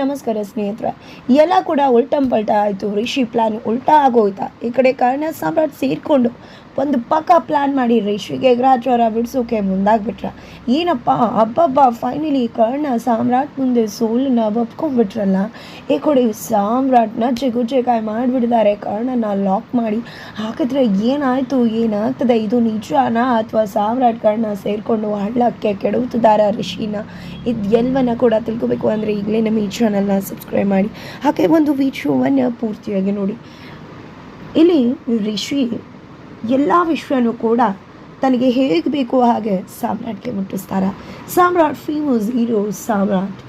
ನಮಸ್ಕಾರ ಸ್ನೇಹಿತರ. ಎಲ್ಲ ಕೂಡ ಉಲ್ಟಂ ಪಲ್ಟ ಆಯಿತು. ರಿಷಿ ಪ್ಲಾನ್ ಉಲ್ಟಾ ಆಗೋಯ್ತಾ? ಈ ಕಡೆ ಕರ್ಣ ಸಾಮ್ರಾಟ್ ಸೇರಿಕೊಂಡು ಒಂದು ಪಕ್ಕ ಪ್ಲ್ಯಾನ್ ಮಾಡಿ, ರಿಷಿಗೆ ಗ್ರಾಚಾರ ಬಿಡಿಸೋಕೆ ಮುಂದಾಗ್ಬಿಟ್ರ. ಏನಪ್ಪ ಹಬ್ಬಬ್ಬ ಫೈನಲಿ ಕರ್ಣ ಸಾಮ್ರಾಟ್ ಮುಂದೆ ಸೋಲನ್ನ ಒಪ್ಕೊಂಡ್ಬಿಟ್ರಲ್ಲ? ಏ ಕೊಡಿ, ಸಾಮ್ರಾಟ್ನ ಚಿಗುಚೆಕಾಯಿ ಮಾಡಿಬಿಟ್ಟಿದ್ದಾರೆ. ಕರ್ಣನ ಲಾಕ್ ಮಾಡಿ ಹಾಕಿದ್ರೆ ಏನಾಯಿತು, ಏನಾಗ್ತದೆ? ಇದು ನಿಜಾನ ಅಥವಾ ಸಾಮ್ರಾಟ್ ಕರ್ಣ ಸೇರಿಕೊಂಡು ಹಳ್ಳಕ್ಕೆ ಕೆಡುತ್ತಿದ್ದಾರೆ ರಿಷಿನ? ಇದು ಎಲ್ಲವನ್ನ ಕೂಡ ತಿಳ್ಕೊಬೇಕು ಅಂದರೆ ಈಗಲೇ ನಮ್ಮ ಈ ಚಾನಲ್ನ ಸಬ್ಸ್ಕ್ರೈಬ್ ಮಾಡಿ. ಹಾಗೆ ಒಂದು ವಿಡಿಯೋವನ್ನು ಪೂರ್ತಿಯಾಗಿ ನೋಡಿ. ಇಲ್ಲಿ ರಿಷಿ ಎಲ್ಲ ವಿಶ್ವನೂ ಕೂಡ ತನಗೆ ಹೇಗೆ ಬೇಕೋ ಹಾಗೆ ಸಾಮ್ರಾಟ್ಗೆ ಮುಟ್ಟಿಸ್ತಾರ. Samrat famous hero Samrat.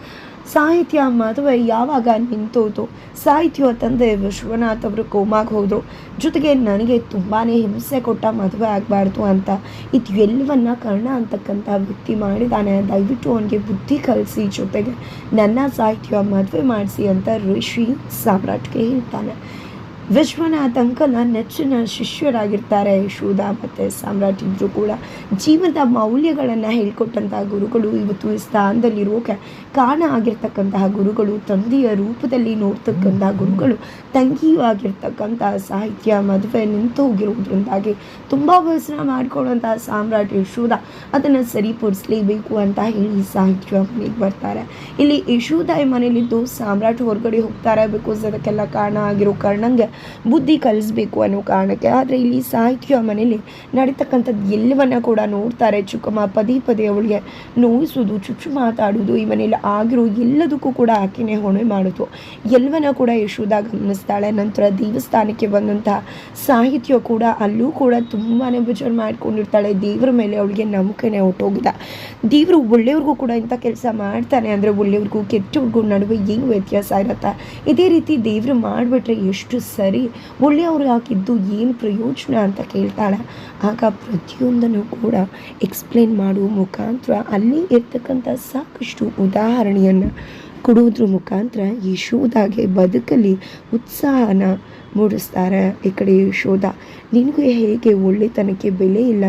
ಸಾಹಿತ್ಯ ಮದುವೆ ಯಾವಾಗ ನಿಂತೋದು ಸಾಹಿತ್ಯ ತಂದೆ ವಿಶ್ವನಾಥ್ ಅವರು ಕೋಮಾಗೆ ಹೋದರು. ಜೊತೆಗೆ ನನಗೆ ತುಂಬಾ ಹಿಂಸೆ ಕೊಟ್ಟ ಮದುವೆ ಆಗಬಾರ್ದು ಅಂತ. ಇದು ಎಲ್ಲವನ್ನ ಕರ್ಣ ಅಂತಕ್ಕಂಥ ವ್ಯಕ್ತಿ ಮಾಡಿದ್ದಾನೆ ದಯವಿಟ್ಟು ಅವನಿಗೆ ಬುದ್ಧಿ ಕಲಿಸಿ, ಜೊತೆಗೆ ನನ್ನ ಸಾಹಿತ್ಯ ಮದುವೆ ಮಾಡಿಸಿ ಅಂತ ಋಷಿ ಸಾಮ್ರಾಟ್ಗೆ ಹೇಳ್ತಾನೆ. ವಿಶ್ವನಾಥ್ ಅಂಕಲ್ ನೆಚ್ಚಿನ ಶಿಷ್ಯರಾಗಿರ್ತಾರೆ. ಯಶೋಧ ಮತ್ತು ಸಾಮ್ರಾಟ್ ಇಬ್ಬರು ಕೂಡ ಜೀವನದ ಮೌಲ್ಯಗಳನ್ನು ಹೇಳ್ಕೊಟ್ಟಂತಹ ಗುರುಗಳು ಇವತ್ತು ಈ ಸ್ಥಾನದಲ್ಲಿರೋಕೆ ಕಾರಣ ಆಗಿರ್ತಕ್ಕಂತಹ ಗುರುಗಳು, ತಂದೆಯ ರೂಪದಲ್ಲಿ ನೋಡ್ತಕ್ಕಂತಹ ಗುರುಗಳು, ತಂಗಿಯೂ ಆಗಿರ್ತಕ್ಕಂತಹ ಸಾಹಿತ್ಯ, ಮದುವೆ ನಿಂತು ಹೋಗಿರೋದ್ರಿಂದಾಗಿ ತುಂಬ ವ್ಯಸನ ಮಾಡಿಕೊಳ್ಳುವಂತಹ ಸಾಮ್ರಾಟ್ ಯಶೋಧ ಅದನ್ನು ಸರಿಪಡಿಸಲೇಬೇಕು ಅಂತ ಹೇಳಿ ಸಾಹಿತ್ಯ ಮನೆಗೆ ಬರ್ತಾರೆ. ಇಲ್ಲಿ ಯಶೋಧ ಮನೇಲಿದ್ದು ಸಾಮ್ರಾಟ್ ಹೊರಗಡೆ ಹೋಗ್ತಾರೆ ಬಿಕಾಸ್ ಅದಕ್ಕೆಲ್ಲ ಕಾರಣ ಆಗಿರೋ ಕಾರಣಂಗೆ ಬುದ್ಧಿ ಕಲಿಸ್ಬೇಕು ಅನ್ನೋ ಕಾರಣಕ್ಕೆ. ಆದರೆ ಇಲ್ಲಿ ಸಾಹಿತ್ಯ ಮನೇಲಿ ನಡೀತಕ್ಕಂಥದ್ದು ಎಲ್ಲವನ್ನ ಕೂಡ ನೋಡ್ತಾರೆ ಚುಕ್ಕಮ್ಮ. ಪದೇ ಪದೇ ಅವಳಿಗೆ ನೋಯಿಸೋದು, ಚುಚ್ಚು ಮಾತಾಡೋದು, ಈ ಮನೆಯಲ್ಲಿ ಆಗಿರೋ ಎಲ್ಲದಕ್ಕೂ ಕೂಡ ಆಕೆನೇ ಹೊಣೆ ಮಾಡೋದು. ಎಲ್ಲವನ್ನ ಕೂಡ ಯಶೋಧ ಗಮನಿಸ್ತಾಳೆ. ನಂತರ ದೇವಸ್ಥಾನಕ್ಕೆ ಬಂದಂತಹ ಸಾಹಿತ್ಯ ಕೂಡ ಅಲ್ಲೂ ಕೂಡ ತುಂಬಾ ವಿಚಾರ ಮಾಡ್ಕೊಂಡಿರ್ತಾಳೆ. ದೇವರ ಮೇಲೆ ಅವಳಿಗೆ ನಂಬಿಕೆನೆ ಹೊಟ್ಟೋಗಿದೆ. ದೇವರು ಒಳ್ಳೆಯವ್ರಿಗೂ ಕೂಡ ಇಂಥ ಕೆಲಸ ಮಾಡ್ತಾನೆ. ಅಂದರೆ ಒಳ್ಳೆಯವ್ರಿಗೂ ಕೆಟ್ಟವ್ರಿಗೂ ನಡುವೆ ಏನು ವ್ಯತ್ಯಾಸ ಇರುತ್ತೆ? ಇದೇ ರೀತಿ ದೇವರು ಮಾಡಿಬಿಟ್ರೆ ಎಷ್ಟು ಸರಿ ಒಳ್ಳೆಯವ್ರು ಹಾಕಿದ್ದು ಏನು ಪ್ರಯೋಜನ ಅಂತ ಕೇಳ್ತಾಳೆ. ಆಗ ಪ್ರತಿಯೊಂದನ್ನು ಕೂಡ ಎಕ್ಸ್ಪ್ಲೇನ್ ಮಾಡುವ ಮುಖಾಂತರ ಅಲ್ಲಿ ಇರ್ತಕ್ಕಂಥ ಸಾಕಷ್ಟು ಉದಾಹರಣೆಯನ್ನು ಕೊಡೋದ್ರ ಮುಖಾಂತರ ಯಶೋದಾಗೆ ಬದುಕಲಿ ಉತ್ಸಾಹನ ಮೂಡಿಸ್ತಾರೆ. ಈ ಕಡೆ ಯಶೋಧ ನಿನಗೂ ಹೇಗೆ ಒಳ್ಳೆತನಕ್ಕೆ ಬೆಲೆ ಇಲ್ಲ?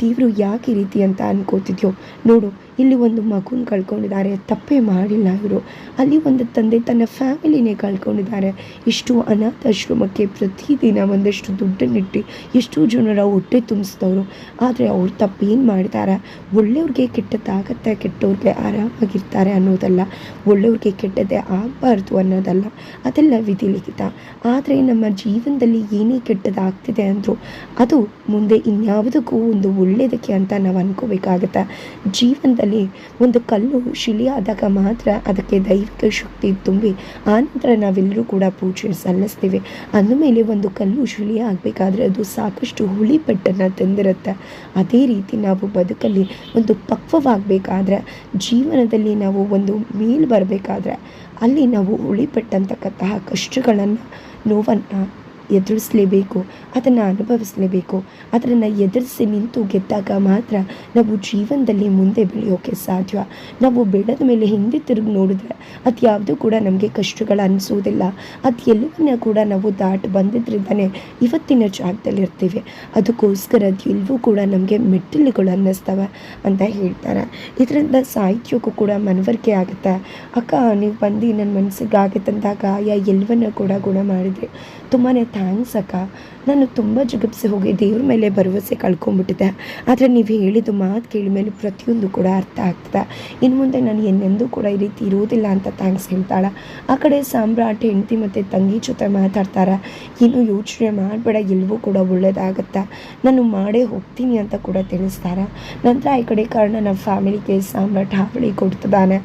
ದೇವರು ಯಾಕೆ ರೀತಿ ಅಂತ ಅನ್ಕೋತಿದ್ಯೋ? ನೋಡು ಇಲ್ಲಿ ಒಂದು ಮಗುನ ಕಳ್ಕೊಂಡಿದ್ದಾರೆ. ತಪ್ಪೇ ಮಾಡಿಲ್ಲ ಇವರು. ಅಲ್ಲಿ ಒಂದು ತಂದೆ ತನ್ನ ಫ್ಯಾಮಿಲಿನೇ ಕಳ್ಕೊಂಡಿದ್ದಾರೆ. ಇಷ್ಟು ಅನಾಥಾಶ್ರಮಕ್ಕೆ ಪ್ರತಿದಿನ ಒಂದಷ್ಟು ದುಡ್ಡನ್ನಿಟ್ಟು ಎಷ್ಟೋ ಜನರ ಹೊಟ್ಟೆ ತುಂಬಿಸಿದವರು. ಆದರೆ ಅವ್ರು ತಪ್ಪೇನು ಮಾಡಿದ್ದಾರೆ ಒಳ್ಳೆಯವ್ರಿಗೆ ಕೆಟ್ಟದ್ದಾಗತ್ತೆ, ಕೆಟ್ಟವ್ರಿಗೆ ಆರಾಮಾಗಿರ್ತಾರೆ ಅನ್ನೋದಲ್ಲ. ಒಳ್ಳೆಯವ್ರಿಗೆ ಕೆಟ್ಟದ್ದೇ ಆಗಬಾರ್ದು ಅನ್ನೋದಲ್ಲ. ಅದೆಲ್ಲ ವಿಧಿ ಲಿಖಿತ ಆದರೆ ನಮ್ಮ ಜೀವನದಲ್ಲಿ ಏನೇ ಕೆಟ್ಟದಾಗ್ತಿದೆ ಅಂದರೂ ಅದು ಮುಂದೆ ಇನ್ಯಾವುದಕ್ಕೂ ಒಂದು ಒಳ್ಳೆಯದಕ್ಕೆ ಅಂತ ನಾವು ಅನ್ಕೋಬೇಕಾಗತ್ತೆ. ಜೀವನದಲ್ಲಿ ಒಂದು ಕಲ್ಲು ಶಿಲಿ ಆದಾಗ ಮಾತ್ರ ಅದಕ್ಕೆ ದೈವಿಕ ಶಕ್ತಿ ತುಂಬಿ ಆನಂತರ ನಾವೆಲ್ಲರೂ ಕೂಡ ಪೂಜೆ ಸಲ್ಲಿಸ್ತೀವಿ. ಅಂದಮೇಲೆ ಒಂದು ಕಲ್ಲು ಶಿಲೆ ಆಗಬೇಕಾದ್ರೆ ಅದು ಸಾಕಷ್ಟು ಹುಳಿ ಪೆಟ್ಟನ್ನು ತಂದಿರುತ್ತೆ. ಅದೇ ರೀತಿ ನಾವು ಬದುಕಲ್ಲಿ ಒಂದು ಪಕ್ವವಾಗಬೇಕಾದ್ರೆ, ಜೀವನದಲ್ಲಿ ನಾವು ಒಂದು ಮೇಲ್ ಬರಬೇಕಾದ್ರೆ, ಅಲ್ಲಿ ನಾವು ಉಳಿಪಟ್ಟಂತಕ್ಕಂತಹ ಕಷ್ಟಗಳನ್ನು, ನೋವನ್ನು ಎದುರಿಸಲೇಬೇಕು, ಅದನ್ನು ಅನುಭವಿಸಲೇಬೇಕು. ಅದನ್ನು ಎದುರಿಸಿ ನಿಂತು ಗೆದ್ದಾಗ ಮಾತ್ರ ನಾವು ಜೀವನದಲ್ಲಿ ಮುಂದೆ ಬೆಳೆಯೋಕ್ಕೆ ಸಾಧ್ಯ. ನಾವು ಬೆಳೆದ ಮೇಲೆ ಹಿಂದೆ ತಿರುಗಿ ನೋಡಿದ್ರೆ ಅದು ಯಾವುದೂ ಕೂಡ ನಮಗೆ ಕಷ್ಟಗಳು ಅನಿಸೋದಿಲ್ಲ. ಅದು ಎಲ್ಲವನ್ನ ಕೂಡ ನಾವು ದಾಟಿ ಬಂದಿದ್ದರಿಂದನೇ ಇವತ್ತಿನ ಜಾಗದಲ್ಲಿ ಇರ್ತೀವಿ. ಅದಕ್ಕೋಸ್ಕರ ಅದು ಕೂಡ ನಮಗೆ ಮೆಟ್ಟಿಲುಗಳು ಅನ್ನಿಸ್ತವೆ ಅಂತ ಹೇಳ್ತಾರೆ. ಇದರಿಂದ ಸಾಹಿತ್ಯಕ್ಕೂ ಕೂಡ ಮನವರಿಕೆ ಆಗುತ್ತೆ. ಅಕ್ಕ, ನೀವು ಬಂದು ನನ್ನ ಮನಸ್ಸಿಗೆ ಆಗಿತ್ತಂದಾಗ ಯಾ ಎಲ್ಲವನ್ನ ಕೂಡ ಗುಣ ಮಾಡಿದ್ರಿ. ತುಂಬಾ ಥ್ಯಾಂಕ್ಸ್ ಅಕ್ಕ ನಾನು ತುಂಬ ಜಿಗುಪ್ಸೆ ಹೋಗಿ ದೇವ್ರ ಮೇಲೆ ಭರವಸೆ ಕಳ್ಕೊಂಡ್ಬಿಟ್ಟಿದ್ದೆ. ಆದರೆ ನೀವು ಹೇಳಿದ ಮಾತು ಕೇಳಿ ಮೇಲೆ ಪ್ರತಿಯೊಂದು ಕೂಡ ಅರ್ಥ ಆಗ್ತದೆ. ಇನ್ನು ಮುಂದೆ ನಾನು ಎನ್ನೆಂದೂ ಕೂಡ ಈ ರೀತಿ ಇರೋದಿಲ್ಲ ಅಂತ ಥ್ಯಾಂಕ್ಸ್ ಹೇಳ್ತಾಳೆ. ಆ ಕಡೆ ಸಾಮ್ರಾಟ್ ಹೆಂಡತಿ ಮತ್ತು ತಂಗಿ ಜೊತೆ ಮಾತಾಡ್ತಾರೆ. ಏನು ಯೋಚನೆ ಮಾಡಬೇಡ ಎಲ್ಲವೂ ಕೂಡ ಒಳ್ಳೆಯದಾಗತ್ತೆ ನಾನು ಮಾಡೇ ಹೋಗ್ತೀನಿ ಅಂತ ಕೂಡ ತಿಳಿಸ್ತಾರೆ. ನಂತರ ಈ ಕಡೆ ಕಾರಣ ನಮ್ಮ ಫ್ಯಾಮಿಲಿಗೆ ಸಾಮ್ರಾಟ್ ಹಾವಳಿ ಕೊಡ್ತಿದ್ದಾನೆ.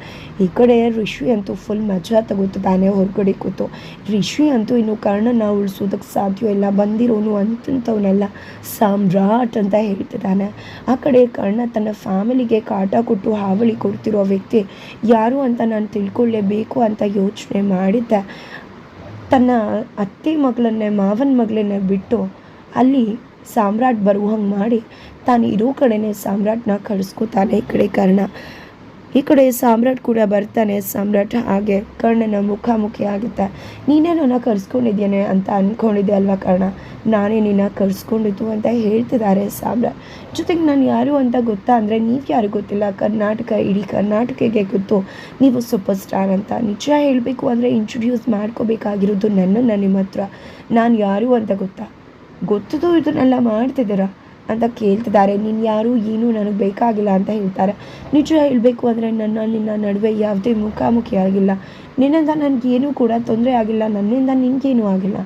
ಈ ಕಡೆ ರಿಷಿ ಅಂತೂ ಫುಲ್ ಮಜಾ ತಗೋತಿದ್ದಾನೆ, ಹೊರಗಡೆ ಕೂತು. ರಿಷಿ ಅಂತೂ ಇನ್ನು ಕರ್ಣನ ಉಳಿಸೋದಕ್ಕೆ ಸಾಧ್ಯ ಇಲ್ಲ, ಬಂದಿರೋನು ಅಂತಂಥವನ್ನೆಲ್ಲ ಸಾಮ್ರಾಟ್ ಅಂತ ಹೇಳ್ತಿದ್ದಾನೆ. ಆ ಕಡೆ ಕರ್ಣ ತನ್ನ ಫ್ಯಾಮಿಲಿಗೆ ಕಾಟ ಕೊಟ್ಟು ಹಾವಳಿ ಕೊಡ್ತಿರೋ ವ್ಯಕ್ತಿ ಯಾರು ಅಂತ ನಾನು ತಿಳ್ಕೊಳ್ಳೇಬೇಕು ಅಂತ ಯೋಚನೆ ಮಾಡಿದ್ದೆ. ತನ್ನ ಅತ್ತೆ ಮಗಳನ್ನೇ, ಮಾವನ ಮಗಳನ್ನೇ ಬಿಟ್ಟು ಅಲ್ಲಿ ಸಾಮ್ರಾಟ್ ಬರುವ ಹಂಗೆ ಮಾಡಿ ತಾನು ಇರೋ ಕಡೆನೇ ಸಾಮ್ರಾಟ್ನ ಕಳಿಸ್ಕೊತಾನೆ ಈ ಕಡೆ ಕರ್ಣ. ಈ ಕಡೆ ಸಾಮ್ರಾಟ್ ಕೂಡ ಬರ್ತಾನೆ. ಸಾಮ್ರಾಟ್ ಹಾಗೆ ಕರ್ಣನ ಮುಖಾಮುಖಿ ಆಗುತ್ತೆ, ನೀನೇ ನನ್ನ ಕರ್ಸ್ಕೊಂಡಿದ್ದೇನೆ ಅಂತ ಅಂದ್ಕೊಂಡಿದ್ದೆ ಅಲ್ವಾ ಕರ್ಣ? ನಾನೇ ನಿನ್ನ ಕರ್ಸ್ಕೊಂಡಿದ್ದು ಅಂತ ಹೇಳ್ತಿದ್ದಾರೆ ಸಾಮ್ರಾಟ್. ಜೊತೆಗೆ ನಾನು ಯಾರು ಅಂತ ಗೊತ್ತಾ? ಅಂದರೆ ನೀವು ಯಾರು ಗೊತ್ತಿಲ್ಲ? ಕರ್ನಾಟಕ, ಇಡೀ ಕರ್ನಾಟಕಕ್ಕೆ ಗೊತ್ತು. ನೀವು ಸೂಪರ್ ಸ್ಟಾರ್ ಅಂತ. ನಿಜ ಹೇಳಬೇಕು ಅಂದರೆ ಇಂಟ್ರೊಡ್ಯೂಸ್ ಮಾಡ್ಕೋಬೇಕಾಗಿರೋದು ನನ್ನನ್ನು ನಿಮ್ಮ ಹತ್ರ. ನಾನು ಯಾರು ಅಂತ ಗೊತ್ತಾ? ಗೊತ್ತದು ಇದನ್ನೆಲ್ಲ ಮಾಡ್ತಿದ್ದೀರಾ? ಅಂತ ಕೇಳ್ತಿದ್ದಾರೆ ನೀನು ಯಾರು ಏನು ನನಗೆ ಬೇಕಾಗಿಲ್ಲ ಅಂತ ಹೇಳ್ತಾರೆ. ನಿಜ ಹೇಳಬೇಕು ಅಂದರೆ ನನ್ನ ನಿನ್ನ ನಡುವೆ ಯಾವುದೇ ಮುಖಾಮುಖಿ ಆಗಿಲ್ಲ ನಿನ್ನಿಂದ ನನಗೇನು ಕೂಡ ತೊಂದರೆ ಆಗಿಲ್ಲ, ನನ್ನಿಂದ ನಿನಗೇನು ಆಗಿಲ್ಲ.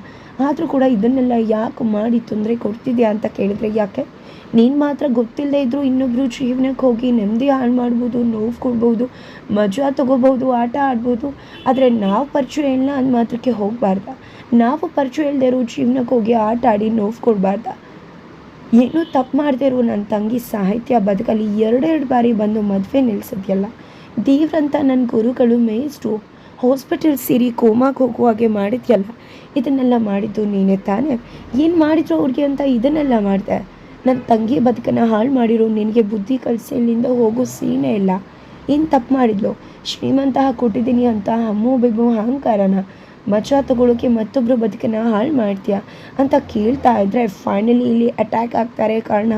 ಆದರೂ ಕೂಡ ಇದನ್ನೆಲ್ಲ ಯಾಕೆ ಮಾಡಿ ತೊಂದರೆ ಕೊಡ್ತಿದ್ಯಾ ಅಂತ ಕೇಳಿದರೆ ಯಾಕೆ? ನೀನು ಮಾತ್ರ ಗೊತ್ತಿಲ್ಲದೆ ಇದ್ದರೂ ಇನ್ನೊಬ್ಬರು ಜೀವನಕ್ಕೆ ಹೋಗಿ ನೆಮ್ಮದಿ ಹಾಳು ಮಾಡ್ಬೋದು, ನೋವು ಕೊಡ್ಬೋದು, ಮಜಾ ತೊಗೋಬೋದು, ಆಟ ಆಡ್ಬೋದು. ಆದರೆ ನಾವು ಪರಿಚಯ ಇಲ್ಲ ಅಂದ ಮಾತ್ರಕ್ಕೆ ಹೋಗಬಾರ್ದ. ನಾವು ಪರಿಚಯ ಇಲ್ಲದೆ ಇರೋ ಜೀವನಕ್ಕೆ ಹೋಗಿ ಆಟ ಆಡಿ ನೋವು ಕೊಡಬಾರ್ದ. ಏನೂ ತಪ್ಪು ಮಾಡದೇ ಇರೋ ನನ್ನ ತಂಗಿ ಸಾಹಿತ್ಯ ಬದುಕಲ್ಲಿ ಎರಡೆರಡು ಬಾರಿ ಬಂದು ಮದುವೆ ನಿಲ್ಲಿಸಿದ್ಯಲ್ಲ ದೇವ್ರಂತ ನನ್ನ ಗುರುಗಳು ಮೇಯಿಸ್ರು. ಹಾಸ್ಪಿಟಲ್ ಸೇರಿ ಕೋಮಾಗೆ ಹೋಗುವ ಹಾಗೆ ಮಾಡಿದ್ಯಲ್ಲ? ಇದನ್ನೆಲ್ಲ ಮಾಡಿದ್ದು ನೀನೇ ತಾನೇ? ಏನು ಮಾಡಿದ್ರು ಅವ್ರಿಗೆ ಅಂತ ಇದನ್ನೆಲ್ಲ ಮಾಡಿದೆ? ನನ್ನ ತಂಗಿ ಬದುಕನ್ನು ಹಾಳು ಮಾಡಿರೋ ನಿನಗೆ ಬುದ್ಧಿ ಕಳಿಸಿ ಇಲ್ಲಿಂದ ಹೋಗೋ ಸೀನೇ ಇಲ್ಲ. ಏನು ತಪ್ಪು ಮಾಡಿದ್ಲು? ಶ್ರೀಮಂತ ಕೊಟ್ಟಿದ್ದೀನಿ ಅಂತ ಅಮ್ಮು, ಬಿಬ್ಬು, ಅಹಂಕಾರನ? ಮಜಾ ತಗೊಳ್ಳೋಕೆ ಮತ್ತೊಬ್ಬರು ಬದುಕನ್ನು ಹಾಳು ಮಾಡ್ತೀಯಾ ಅಂತ ಕೇಳ್ತಾ ಇದ್ರೆ ಫೈನಲಿ ಇಲ್ಲಿ ಅಟ್ಯಾಕ್ ಆಗ್ತಾರೆ ಕರ್ಣ.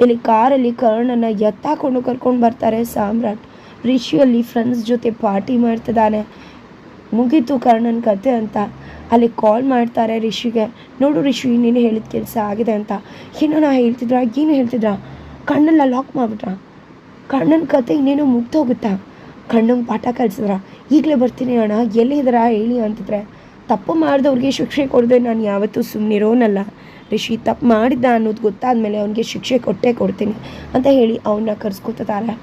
ಇಲ್ಲಿ ಕಾರಲ್ಲಿ ಕರ್ಣನ ಎತ್ತಾಕೊಂಡು ಕರ್ಕೊಂಡು ಬರ್ತಾರೆ ಸಾಮ್ರಾಟ್. ರಿಷಿಯಲ್ಲಿ ಫ್ರೆಂಡ್ಸ್ ಜೊತೆ ಪಾರ್ಟಿ ಮಾಡ್ತಿದ್ದಾನೆ. ಮುಗೀತು ಕರ್ಣನ ಕತೆ ಅಂತ. ಅಲ್ಲಿ ಕಾಲ್ ಮಾಡ್ತಾರೆ ರಿಷಿಗೆ. ನೋಡು ರಿಷಿ, ನೀನು ಹೇಳಿದ ಕೆಲಸ ಆಗಿದೆ ಅಂತ. ಏನೋ ನಾ ಹೇಳ್ತಿದ್ರ, ಏನು ಹೇಳ್ತಿದ್ರ? ಕಣ್ಣೆಲ್ಲ ಲಾಕ್ ಮಾಡಿಬಿಟ್ರ? ಕಣ್ಣನ ಕತೆ ಇನ್ನೇನೋ ಮುಗ್ದೋಗುತ್ತಾ? ಕಣ್ಣಂಗೆ ಪಾಠ ಕಲಿಸಿದ್ರ? ಈಗಲೇ ಬರ್ತೀನಿ ಅಣ್ಣ ಎಲ್ಲಿದ್ದೀರಾ ಹೇಳಿ ಅಂತಿದ್ರೆ, ತಪ್ಪು ಮಾಡಿದವ್ರಿಗೆ ಶಿಕ್ಷೆ ಕೊಡದೆ ನಾನು ಯಾವತ್ತೂ ಸುಮ್ಮನಿರೋನಲ್ಲ ರಿಷಿ ತಪ್ಪು ಮಾಡಿದ್ದ ಅನ್ನೋದು ಗೊತ್ತಾದ್ಮೇಲೆ ಅವನಿಗೆ ಶಿಕ್ಷೆ ಕೊಟ್ಟೇ ಕೊಡ್ತೀನಿ ಅಂತ ಹೇಳಿ ಅವನ್ನ ಕರ್ಸ್ಕೊತಿದ್ದಾರೆ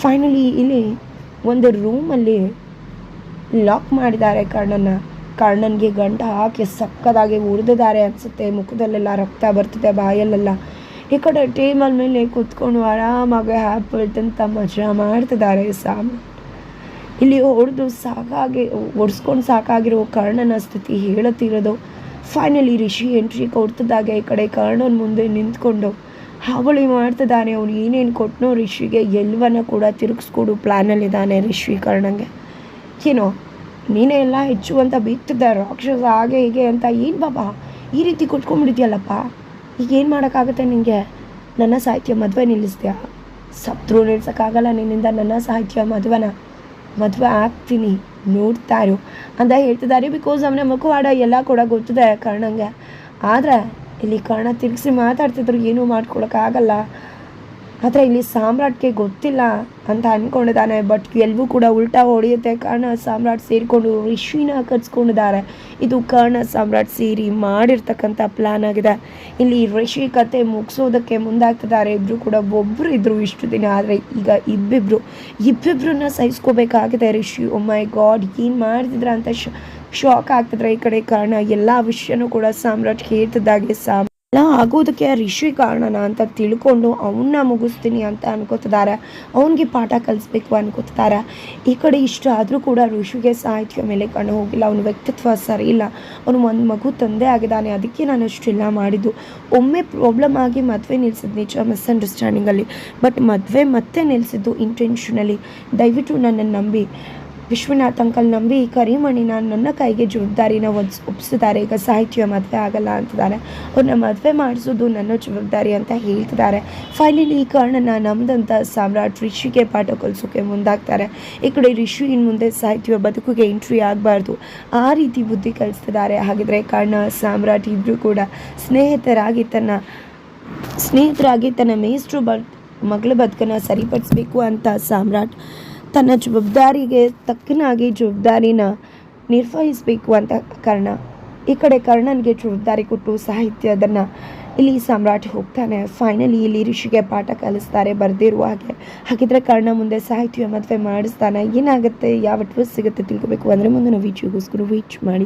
ಫೈನಲಿ ಇಲ್ಲಿ ಒಂದು ರೂಮಲ್ಲಿ ಲಾಕ್ ಮಾಡಿದ್ದಾರೆ ಕರ್ಣನ ಕರ್ಣನ್ಗೆ ಗಂಟ ಹಾಕಿ ಸಕ್ಕದಾಗಿ ಉರಿದಿದ್ದಾರೆ ಅನಿಸುತ್ತೆ. ಮುಖದಲ್ಲೆಲ್ಲ ರಕ್ತ ಬರ್ತಿದೆ ಬಾಯಲ್ಲೆಲ್ಲ. ಈ ಕಡೆ ಟೇಬಲ್ ಮೇಲೆ ಕೂತ್ಕೊಂಡು ಆರಾಮಾಗಿ ಆ್ಯಪಲ್ ತಿಂತ ಮಜಾ ಮಾಡ್ತಿದ್ದಾರೆ ಸಾಮ್. ಇಲ್ಲಿ ಹೊಡೆದು ಸಾಕಾಗಿ ಒಡ್ಸ್ಕೊಂಡು ಸಾಕಾಗಿರೋ ಕರ್ಣನ ಸ್ಥಿತಿ ಹೇಳುತ್ತಿರೋದು ಫೈನಲಿ ರಿಷಿ ಎಂಟ್ರಿ ಕೊಡ್ತಿದ್ದಾಗ ಈ ಕಡೆ ಕರ್ಣನ ಮುಂದೆ ನಿಂತ್ಕೊಂಡು. ಹಾವಳಿ ಮಾಡ್ತಿದ್ದಾನೆ ಅವನು, ಏನೇನು ಕೊಟ್ಟನೋ ರಿಷಿಗೆ ಎಲ್ಲವನ್ನ ಕೂಡ ತಿರುಗಿಸ್ಕೊಡು ಪ್ಲ್ಯಾನಲ್ಲಿದ್ದಾನೆ ರಿಷಿ ಕರ್ಣಂಗೆ ಏನೋ, ನೀನೇ ಎಲ್ಲ ಹೆಚ್ಚು ಅಂತ ಬಿತ್ತಿದ್ದೆ ರಾಕ್ಷಸ ಹಾಗೆ ಹೀಗೆ ಅಂತ ಏನು ಬಾಬಾ? ಈ ರೀತಿ ಕೊಟ್ಕೊಂಡ್ಬಿಡ್ತೀಯಲ್ಲಪ್ಪ? ಈಗ ಏನು ಮಾಡೋಕ್ಕಾಗುತ್ತೆ ನಿನಗೆ ನನ್ನ ಸಾಹಿತ್ಯ ಮದುವೆ ನಿಲ್ಲಿಸ್ತೀಯಾ? ಸತ್ರು ನಿಲ್ಸೋಕ್ಕಾಗಲ್ಲ ನಿನ್ನಿಂದ ನನ್ನ ಸಾಹಿತ್ಯ ಮದುವೆನ. ಮದುವೆ ಆಗ್ತೀನಿ ನೋಡ್ತಾರೋ ಅಂತ ಹೇಳ್ತಿದ್ದಾರೆ. ಬಿಕಾಸ್ ಅವನ ಮುಖವಾಡ ಎಲ್ಲ ಕೂಡ ಗೊತ್ತಿದೆ ಕಾರಣಂಗೆ. ಆದರೆ ಇಲ್ಲಿ ಕಾರಣ ತಿರುಗಿಸಿ ಮಾತಾಡ್ತಿದ್ರು, ಏನೂ ಮಾಡ್ಕೊಳಕ್ಕಾಗಲ್ಲ. ಆದರೆ ಇಲ್ಲಿ ಸಾಮ್ರಾಟ್ಗೆ ಗೊತ್ತಿಲ್ಲ ಅಂತ ಅಂದ್ಕೊಂಡಿದ್ದಾನೆ ಬಟ್ ಎಲ್ಲವೂ ಕೂಡ ಉಲ್ಟಾ ಹೊಡೆಯುತ್ತೆ. ಕರ್ಣ ಸಾಮ್ರಾಟ್ ಸೇರಿಕೊಂಡು ರಿಷಿನ ಕರ್ಸ್ಕೊಂಡಿದ್ದಾರೆ ಇದು ಕರ್ಣ ಸಾಮ್ರಾಟ್ ಸೇರಿ ಮಾಡಿರ್ತಕ್ಕಂಥ ಪ್ಲ್ಯಾನ್ ಆಗಿದೆ. ಇಲ್ಲಿ ಋಷಿ ಕತೆ ಮುಗಿಸೋದಕ್ಕೆ ಮುಂದಾಗ್ತಿದ್ದಾರೆ. ಇಬ್ಬರು ಕೂಡ ಒಬ್ಬರು ಇದ್ದರು ಇಷ್ಟು ದಿನ, ಆದರೆ ಈಗ ಇಬ್ಬಿಬ್ರು, ಇಬ್ಬಿಬ್ರನ್ನ ಸಹಿಸ್ಕೋಬೇಕಾಗಿದೆ ಋಷಿ ಒಮ್ಮೈ ಗಾಡ್ ಏನು ಮಾಡ್ತಿದ್ರ ಅಂತ ಶಾಕ್ ಆಗ್ತಿದ್ರೆ ಈ ಕಡೆ ಕಾರಣ. ಎಲ್ಲ ವಿಷಯನೂ ಕೂಡ ಸಾಮ್ರಾಟ್ ಹೇಳ್ತಿದ್ದಾಗೆ ಸಾಮ್ ಎಲ್ಲ ಆಗೋದಕ್ಕೆ ರಿಷಿ ಕಾರಣನ ಅಂತ ತಿಳ್ಕೊಂಡು ಅವನ್ನ ಮುಗಿಸ್ತೀನಿ ಅಂತ ಅನ್ಕೋತಿದ್ದಾರೆ ಅವನಿಗೆ ಪಾಠ ಕಲಿಸ್ಬೇಕು ಅನ್ಕೋತಿದ್ದಾರೆ ಈ ಕಡೆ ಇಷ್ಟ ಆದರೂ ಕೂಡ ಋಷಿಗೆ ಸಾಹಿತ್ಯ ಮೇಲೆ ಕಣ್ಣು ಹೋಗಿಲ್ಲ. ಅವನ ವ್ಯಕ್ತಿತ್ವ ಸರಿ ಇಲ್ಲ. ಅವನು ಒಂದು ಮಗು ತಂದೆ ಆಗಿದ್ದಾನೆ. ಅದಕ್ಕೆ ನಾನು ಅಷ್ಟೆಲ್ಲ ಮಾಡಿದ್ದು. ಒಮ್ಮೆ ಪ್ರಾಬ್ಲಮ್ ಆಗಿ ಮದುವೆ ನಿಲ್ಸಿದ್ದು ನಿಜ ಮಿಸ್ಅಂಡರ್ಸ್ಟ್ಯಾಂಡಿಂಗಲ್ಲಿ ಬಟ್ ಮದುವೆ ಮತ್ತೆ ನಿಲ್ಲಿಸಿದ್ದು ಇಂಟೆನ್ಷನಲಿ ದಯವಿಟ್ಟು ನನ್ನನ್ನು ನಂಬಿ. ವಿಶ್ವನಾಥ್ ಅಂಕಲ್ ನಂಬಿ ಕರಿಮಣಿನ ನನ್ನ ಕೈಗೆ ಜವಾಬ್ದಾರಿನ ಒದ್ಸ್, ಒಪ್ಪಿಸಿದ್ದಾರೆ. ಈಗ ಸಾಹಿತ್ಯ ಮದುವೆ ಆಗಲ್ಲ ಅಂತಿದ್ದಾರೆ. ಅವ್ರನ್ನ ಮದುವೆ ಮಾಡಿಸೋದು ನನ್ನ ಜವಾಬ್ದಾರಿ ಅಂತ ಹೇಳ್ತಿದ್ದಾರೆ. ಫೈನಲಿ ಈ ಕರ್ಣನ ನಮ್ಮದಂಥ ಸಾಮ್ರಾಟ್ ರಿಷಿಗೆ ಪಾಠ ಕಲಿಸೋಕೆ ಮುಂದಾಗ್ತಾರೆ. ಈ ಕಡೆ ರಿಷಿ ಇನ್ನು ಮುಂದೆ ಸಾಹಿತ್ಯ ಬದುಕಿಗೆ ಎಂಟ್ರಿ ಆಗಬಾರ್ದು. ಆ ರೀತಿ ಬುದ್ಧಿ ಕಲಿಸ್ತಿದ್ದಾರೆ. ಹಾಗಿದ್ರೆ ಕರ್ಣ, ಸಾಮ್ರಾಟ್ ಇಬ್ಬರು ಕೂಡ ಸ್ನೇಹಿತರಾಗಿ ತನ್ನ ಸ್ನೇಹಿತರಾಗಿ ತನ್ನ ಮೇಸ್ಟ್ರು ಬ ಮಗಳ ಬದುಕನ್ನು ಸರಿಪಡಿಸ್ಬೇಕು ಅಂತ ಸಾಮ್ರಾಟ್ ತನ್ನ ಜವಾಬ್ದಾರಿಗೆ ತಕ್ಕನಾಗಿ ಜವಾಬ್ದಾರಿನ ನಿರ್ವಹಿಸಬೇಕು ಅಂತ ಕರ್ಣ. ಈ ಕಡೆ ಕರ್ಣನಿಗೆ ಜವಾಬ್ದಾರಿ ಕೊಟ್ಟು ಸಾಹಿತ್ಯದನ್ನು ಇಲ್ಲಿ ಸಾಮ್ರಾಟ್ ಹೋಗ್ತಾನೆ. ಫೈನಲಿ ಇಲ್ಲಿ ಋಷಿಗೆ ಪಾಠ ಕಲಿಸ್ತಾರೆ, ಬರೆದಿರುವ ಹಾಗೆ. ಹಾಗಿದ್ರೆ ಕರ್ಣ ಮುಂದೆ ಸಾಹಿತ್ಯ ಮದುವೆ ಮಾಡಿಸ್ತಾನೆ. ಏನಾಗುತ್ತೆ? ಯಾವ ಟ್ವಿಸ್ಟ್ ಸಿಗುತ್ತೆ ತಿಳ್ಕೊಬೇಕು. ಅಂದರೆ ಮುಂದೆ ನಾವು ವೀಚಿಗೋಸ್ಕರ ವೀಚ್ ಮಾಡಿ.